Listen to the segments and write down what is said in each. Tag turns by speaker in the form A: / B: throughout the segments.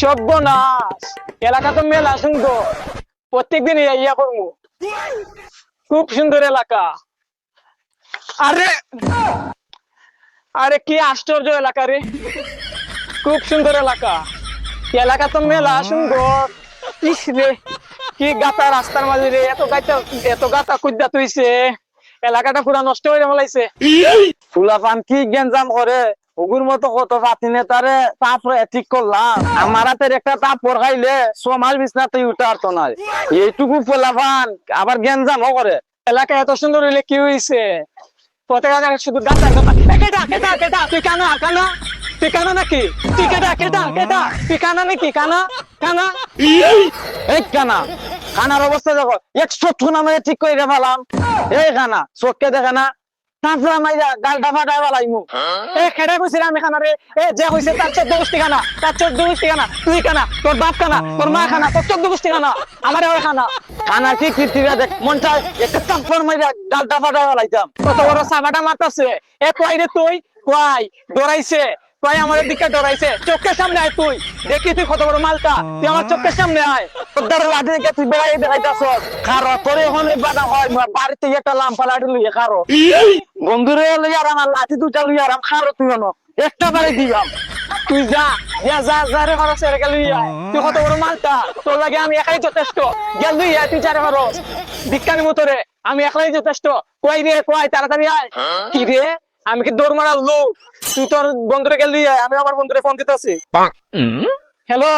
A: সর্বনাশ। এলাকা তো মেলা সুন্দর। প্রত্যেকদিন ইয়া করব। খুব সুন্দর এলাকা। আরে! আরে কি আশ্চর্য এলাকা রে। খুব সুন্দর এলাকা। এলাকা তো মেলা সুন্দর। ইস রে কি গাতা রাস্তার মাঝে রে। এত গাতা এত গাতা কুদ্দা তুইছে। এলাকাটা পুরা নষ্ট হয়ে ফেলাইছে
B: ফুলাপান কি গেঞ্জাম করে। ওগুর মতো কত পাতি নেতারে তারপরে ঠিক করলাম। আমার হাতের একটা তাপ পড়াইলে সমাজ বিছনাতে উঠে আসতো না এইটুকু ফুলাপান আবার গেঞ্জামও করে।
A: এলাকা এত সুন্দর হইলে কি এ, কেটা কেটা কেটা তুই কানা কেটা কেটা কানা কানা
B: ঠিক করে ফেলাম। এই কানা চোখকে দেখে না। মাইরা গালটা ফেলাইমু।
A: এ খেড়া কইছিস আমি খানা রে এ যে কইছে তার চোদ্দ গোষ্ঠী খানা। তার চোদ্দ গোষ্ঠী খানা। তুই খানা তোর বাপ খানা তোর মা খানা তোর চোদ্দ গোষ্ঠী খানা আমার খানা।
B: কানা কি কীর্তিরা দেখ মন চায় একটা চাপ্পর মাইরা গালটা ফাটাই ফেলাইতাম।
A: কত বড় সাবাটা মারতাছে। এ রে তুই? কই ডরাইছে কই আমাদের দিকে ডরাইছে। চোখের সামনে আয় তুই। দেখি তুই কত বড় মালটা তুই আমার চোখের সামনে আয়।
B: তোর লাঠি তুই বেড়াই দেখাইতাছ খারো তোর এখন হয়। বাড়িতে একটা লাম্পা লাঠি লইয়ে খারো। বন্ধুরে লইয়া আমার লাঠি দুটা লইয়া আর খারো তুই অন একটা দিবাম
A: তুই যা যা যা যা রে খরচ রে গেল তুই কত বড় মালটা তোর লাগে আমি একাই যথেষ্ট। গেল তুই আয়, তুই চারে খরচ। বিজ্ঞানী মতরে আমি একলাই যথেষ্ট। কই রে কই? তাড়াতাড়ি আয়। কি রে? আমি কি দৌড় মারার লোক তুই তোর বন্ধুরে গেল আমি আমার বন্ধুরে ফোন দিতেছি হ্যালো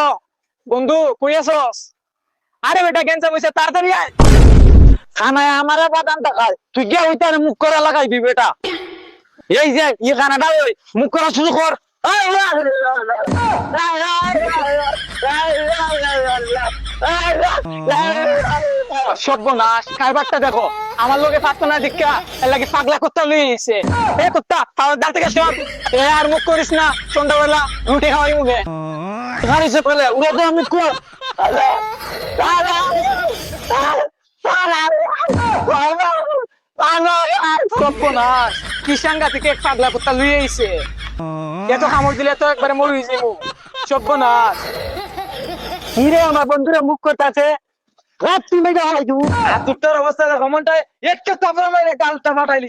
A: বন্ধু কই আছস আরে বেটা গেঞ্জা বইছে তাড়াতাড়ি আয়
B: খানায় আমারে বাদাম দেখায় তুই গিয়ে ওই তার মুখ করা লাগাইবি বেটা এই যে ই খানাটা ওই মুখ করা শুরু কর
A: সর্বনাশ খাইবারটা দেখো। আমার লোকে পারতো না দীক্ষা এর লাগে পাগলা কুত্তা লইছে এ কুত্তা তাও দাঁতে গেছ এ আর মুখ করিস না, সন্ধ্যাবেলা রুটি খাওয়াই মুখে।
B: গাড়িছে পেলে উড়ে তো আমি
A: সর্বনাশ, কি সাংঘাতিক এক পাগলা কুত্তা লুই আইছে। এত কামড় দিলে তো একবারে মরি যাব সর্বনাশ।
B: হিরে আমার বন্ধুরা মুখ করতেছে? রাত্রি অবস্থা একটু তারপরে গালটা ফাটাই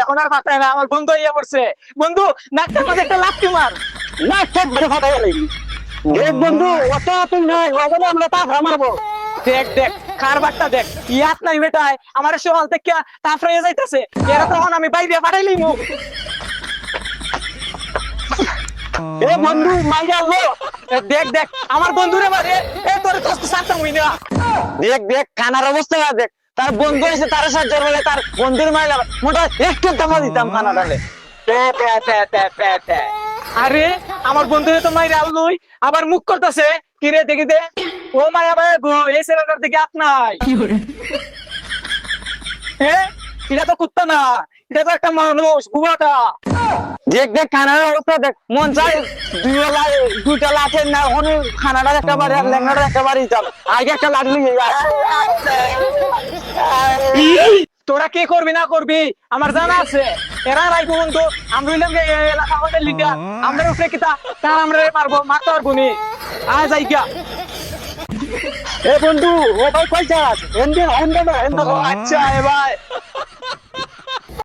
A: এখন আর পাতায় না আমার বন্ধু ইয়ে পড়ছে। বন্ধু নাকটার মাঝে একটা লাফটি মার।
B: না সব ফাটাই গেলাই দেখ বন্ধু অত তুই নাই আমরা তা মারবো।
A: দেখ দেখ কারবারটা দেখ। ইয়াত নাই বেটায় আমার থেকে তাফরে যাইতেছে। এরা তখন আমি বাইরে পাঠাইলি মুখ
B: এ বন্ধু
A: এ, দেখ দেখ আমার বন্ধুরে মারে। এ তোর কষ্ট সারতাম না
B: দেখ দেখ খানার অবস্থা দেখ। তার বন্ধু এসে তার সাহায্য বলে তার বন্ধুর মাইলা মোটা একটু দামা দিতাম খানাটালে
A: আরে আমার বন্ধুরে তো মাইরে আলুই আবার মুখ করতেছে। কি রে দেখি দে। ও মায়া ভাই গো এই ছেলেটার দিকে আপ নাই। হ্যাঁ এটা তো কুত্তা না। এটা একটা মানুষ
B: দেখ দেখ, খানার অবস্থা দেখ। মন চাই দুইটা না ওখানে খানাটা একটা বাড়ি, আর লেঙ্গাটা একটা বাড়ি আগে একটা
A: তোরা কি করবি, না করবি? আমার জানা আছে। এরা রাইবো বন্ধু আমরা হইলাম এলাকা আমরা উপরে কিতা? তার আমরা মারবো, মারতে পারব নি। আয় যাই গা
B: এ বন্ধু, ও ভাই কই যাস? এন্ডে এন্ডে
A: আচ্ছা এ ভাই।